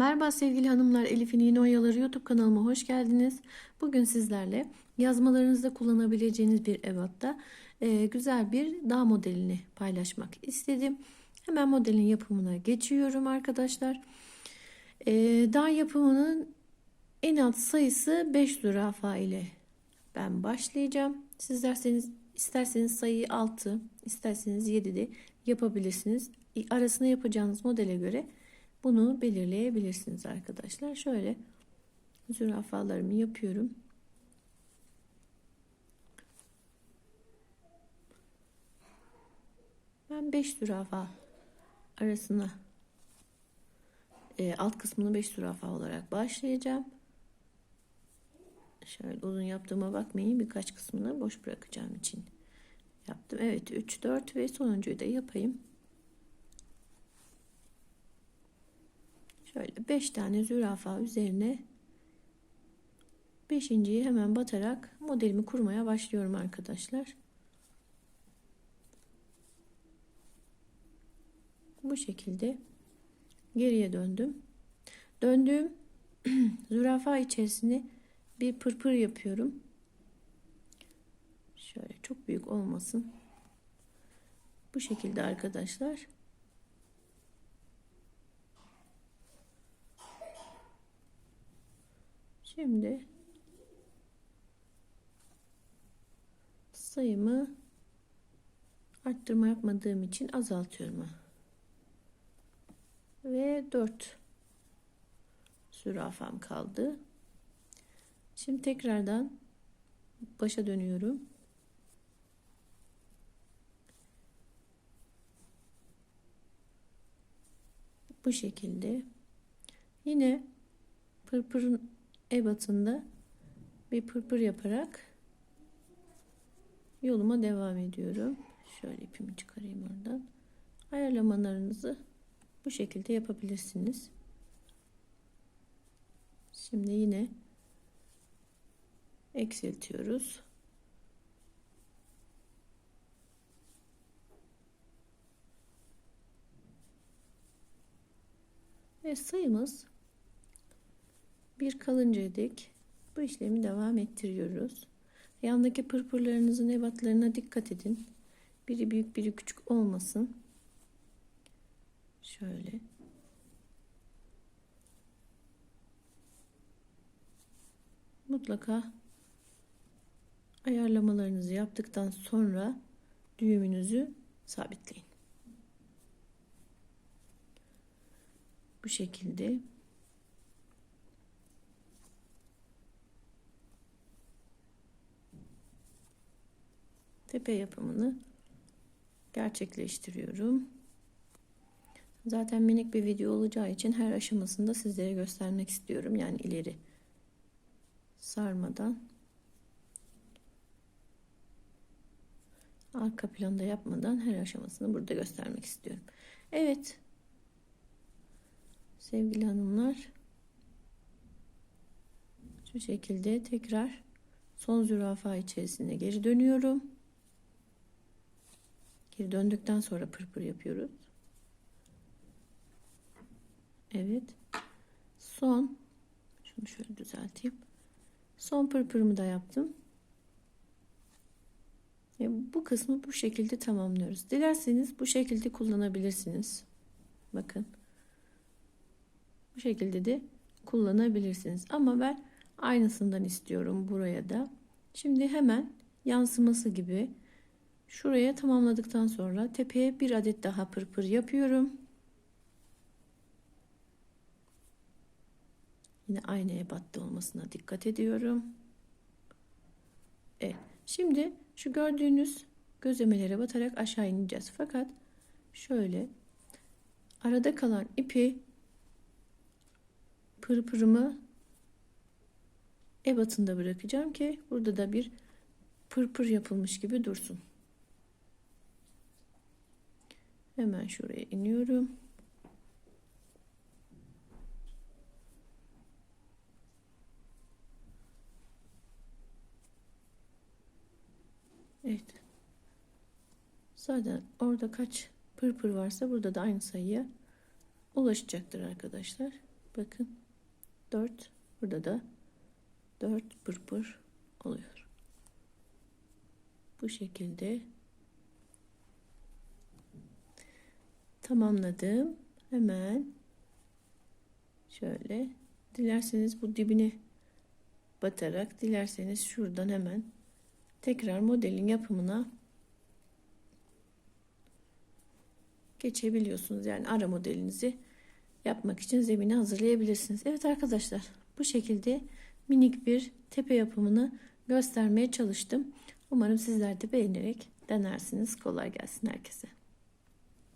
Merhaba sevgili hanımlar, Elif'in Yeni Oyaları YouTube kanalıma hoş geldiniz. Bugün sizlerle yazmalarınızda kullanabileceğiniz bir ebatta e, güzel bir dağ modelini paylaşmak istedim. Hemen modelin yapımına geçiyorum arkadaşlar. E, dağ yapımının en alt sayısı 5 zürafa ile ben başlayacağım. Sizlerseniz isterseniz sayıyı 6, isterseniz 7 de yapabilirsiniz. Arasına yapacağınız modele göre bunu belirleyebilirsiniz arkadaşlar. Şöyle zürafalarımı yapıyorum. Ben 5 zürafa arasına e, alt kısmını 5 zürafa olarak başlayacağım. Şöyle uzun yaptığıma bakmayın. Birkaç kısmını boş bırakacağım için yaptım. Evet 3 4 ve sonuncuyu da yapayım. Şöyle 5 tane zürafa üzerine beşinciyi hemen batarak modelimi kurmaya başlıyorum arkadaşlar. Bu şekilde geriye döndüm. Döndüğüm zürafa içerisine bir pırpır yapıyorum. Şöyle çok büyük olmasın. Bu şekilde arkadaşlar. Şimdi sayımı arttırma yapmadığım için azaltıyorum. Ve 4 zürafam kaldı. Şimdi tekrardan başa dönüyorum. Bu şekilde. Yine pırpırın ebatında bir pırpır yaparak yoluma devam ediyorum. Şöyle ipimi çıkarayım oradan. Ayarlamalarınızı bu şekilde yapabilirsiniz. Şimdi yine eksiltiyoruz. Ve sayımız bir kalıncaya dek bu işlemi devam ettiriyoruz. Yandaki pırpırlarınızın ebatlarına dikkat edin. Biri büyük biri küçük olmasın. Şöyle. Mutlaka ayarlamalarınızı yaptıktan sonra düğümünüzü sabitleyin. Bu şekilde tepe yapımını gerçekleştiriyorum. Zaten minik bir video olacağı için her aşamasında sizlere göstermek istiyorum. Yani ileri sarmadan arka planda yapmadan her aşamasını burada göstermek istiyorum. Evet. Sevgili hanımlar şu şekilde tekrar son zürafa içerisine geri dönüyorum. Geri döndükten sonra pırpır yapıyoruz. Evet. Son şunu şöyle düzelteyim. Son pırpırımı da yaptım. E, bu kısmı bu şekilde tamamlıyoruz. Dilerseniz bu şekilde kullanabilirsiniz. Bakın. Bu şekilde de kullanabilirsiniz. Ama ben aynısından istiyorum buraya da. Şimdi hemen yansıması gibi şuraya tamamladıktan sonra tepeye bir adet daha pırpır yapıyorum. Yine aynı ebatta olmasına dikkat ediyorum. Evet. Şimdi şu gördüğünüz gözlemelere batarak aşağı ineceğiz. Fakat şöyle arada kalan ipi pırpırımı ebatında bırakacağım ki burada da bir pırpır yapılmış gibi dursun. Hemen şuraya iniyorum. Evet. Zaten orada kaç pırpır varsa burada da aynı sayıya ulaşacaktır arkadaşlar. Bakın 4 burada da 4 pırpır oluyor. Bu şekilde tamamladım. Hemen şöyle dilerseniz bu dibine batarak dilerseniz şuradan hemen tekrar modelin yapımına geçebiliyorsunuz. Yani ara modelinizi yapmak için zemini hazırlayabilirsiniz. Evet arkadaşlar bu şekilde minik bir tepe yapımını göstermeye çalıştım. Umarım sizler de beğenerek denersiniz. Kolay gelsin herkese.